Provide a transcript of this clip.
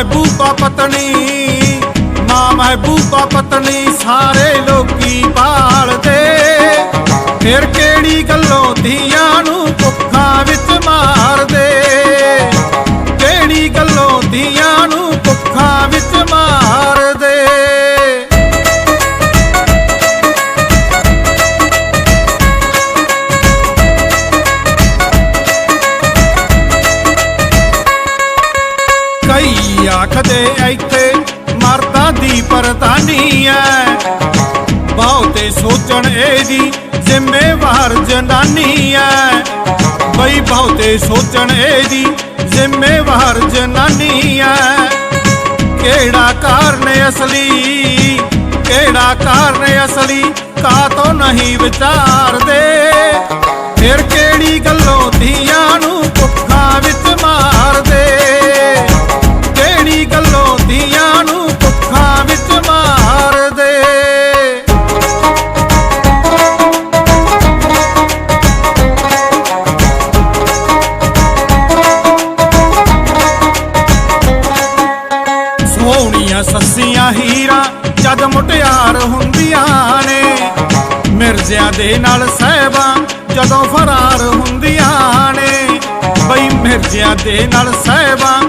ਮਹਿਬੂਬਾ ਪਤਨੀ ਮਾਂ ਮਹਿਬੂਬਾ ਪਤਨੀ ਸਾਰੇ ਲੋਕੀ ਪਾਲਦੇ। ਫਿਰ ਕਿਹੜੀ ਗੱਲੋਂ ਦੀ ਕਈ ਆਖਦੇ ਇੱਥੇ ਮਰਦਾਂ ਦੀ ਪਰਤਾਨੀ ਐ। ਬਹੁਤੇ ਸੋਚਣ ਇਹਦੀ ਜ਼ਿੰਮੇਵਾਰ ਜਨਾਨੀ ਐ। ਬਈ ਬਹੁਤੇ ਸੋਚਣ ਇਹਦੀ ਜ਼ਿੰਮੇਵਾਰ ਜਨਾਨੀ ਐ। ਕਿਹੜਾ ਕਾਰਨ ਅਸਲੀ, ਕਿਹੜਾ ਕਾਰਨ ਅਸਲੀ ਕਾ ਕਾਤੋਂ ਨਹੀਂ ਵਿਚਾਰਦੇ? ਹੀਰਾ ਜਦ ਮੁਟਿਆਰ ਹੁੰਦੀਆਂ ਨੇ। ਮਿਰਜ਼ਿਆਂ ਦੇ ਨਾਲ ਸਹਿਬਾਂ ਜਦੋਂ ਫਰਾਰ ਹੁੰਦੀਆਂ ਨੇ। ਬਈ ਮਿਰਜ਼ਿਆਂ ਦੇ ਨਾਲ ਸਹਿਬਾਂ